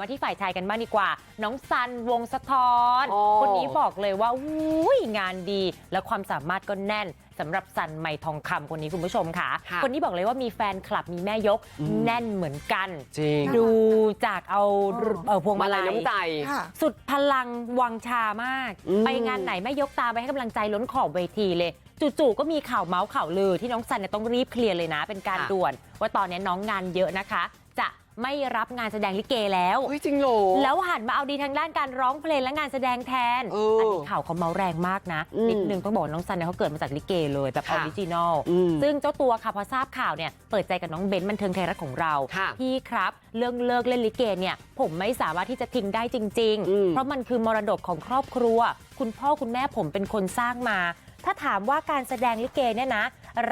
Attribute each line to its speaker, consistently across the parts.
Speaker 1: มาที่ฝ่ายชายกันบ้างดีกว่า น้องซันวงสะทอน
Speaker 2: โอ้
Speaker 1: คนนี้บอกเลยว่าอุ้ยงานดีและความสามารถก็แน่นสำหรับซันไหมทองคำคนนี้คุณผู้ชมค่ะ
Speaker 2: ค่ะ
Speaker 1: คนนี้บอกเลยว่ามีแฟนคลับมีแม่ยก
Speaker 2: อืม
Speaker 1: แน่นเหมือนกัน
Speaker 2: จริง
Speaker 1: ดูจากเอาเออพวง
Speaker 2: มา
Speaker 1: มา
Speaker 2: ลั
Speaker 1: ลั
Speaker 2: ย
Speaker 1: ย
Speaker 2: น้ำใจ
Speaker 3: ค่ะ
Speaker 1: สุดพลังวังชามาก
Speaker 2: อืม
Speaker 1: ไปงานไหนแม่ยกตามไปให้กำลังใจล้นขอบเวทีเลยจู่ๆก็มีข่าวเมาส์ข่าวลือที่น้องซันเนี่ยต้องรีบเคลียร์เลยนะ เป็นการด่วน ว่าตอนนี้น้องงานเยอะนะคะจะ ไม่รับงานแสดงลิเกแล้ว
Speaker 2: เฮ้ยจริงเหรอ
Speaker 1: แล้วหันมาเอาดีทางด้านการร้องเพลงและงานแสดงแทน
Speaker 2: เอออั
Speaker 1: นนี้ข่าวเขาเมาส์แรงมากนะ
Speaker 2: อืม
Speaker 1: นิดนึงต้องบอกว่าน้องซันเนี่ยเขาเกิดมาจากลิเกเลยแบบอ
Speaker 2: ค่ะ
Speaker 1: อริจินอล
Speaker 2: อืม
Speaker 1: ซึ่งเจ้าตัวค่ะพอทราบข่าวเนี่ยเปิดใจกับน้องเบนซ์บันเทิงไทยรัฐของเรา
Speaker 2: ค่ะ
Speaker 1: พี่ครับเรื่องเลิกเล่นลิเกเนี่ย ผมไม่สามารถที่จะทิ้งได้จริง
Speaker 2: อืม
Speaker 1: ๆ เพราะมันคือมรดกของครอบครัว คุณพ่อคุณแม่ผมเป็นคนสร้างมา ถ้าถามว่าการแสดงลิเกเนี่ยนะ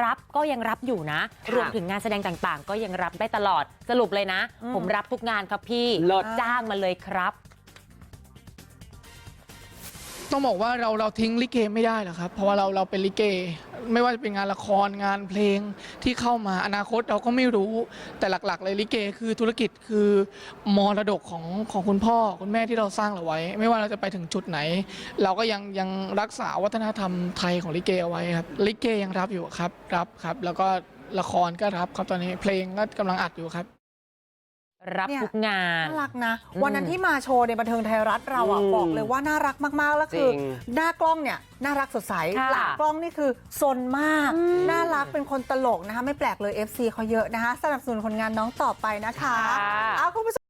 Speaker 1: รับก็ยังรับอยู่นะ
Speaker 2: ค่ะ
Speaker 1: รวมถึงงานแสดงต่าง ๆ ก็ยังรับได้ตลอดสรุปเลยนะ
Speaker 3: อืม
Speaker 1: ผมรับทุกงานครับพี่
Speaker 2: เลิศ
Speaker 1: จ้างมาเลยครับ
Speaker 4: ต้องบอกว่าเราเราทิ้งลิเกไม่ได้หรอกครับ เพราะว่าเราเราเป็นลิเก ไม่ว่าจะเป็นงานละครงานเพลงที่เข้ามาอนาคตเราก็ไม่รู้ แต่หลักๆ เลยลิเกคือธุรกิจคือมรดกของของคุณพ่อคุณแม่ที่เราสร้างเราไว้ ไม่ว่าเราจะไปถึงจุดไหน เราก็ยังยังรักษาวัฒนธรรมไทยของลิเกเอาไว้ครับลิเกยังรับอยู่ครับรับครับ แล้วก็ละครก็รับครับตอนนี้เพลงก็กำลังอัดอยู่ครับ
Speaker 1: รับ
Speaker 3: เนี่ย
Speaker 1: ทุกงาน
Speaker 3: น่ารักนะ
Speaker 1: อืม
Speaker 3: วันนั้นที่มาโชว์ในบันเทิงไทยรัฐเราอะ
Speaker 2: อืม
Speaker 3: บอกเลยว่าน่ารักมากๆ แล้วคือ
Speaker 2: จริง
Speaker 3: หน้ากล้องเนี่ยน่ารักสดใส
Speaker 1: ค่ะ
Speaker 3: หลังกล้องนี่คือซนมาก
Speaker 1: อืม
Speaker 3: น่ารักเป็นคนตลกนะคะ ไม่แปลกเลย FC เขาเยอะนะคะ สนับสนุนผลงานน้องต่อไปนะคะ
Speaker 1: ค่ะ
Speaker 3: เอาคุณผู้ชม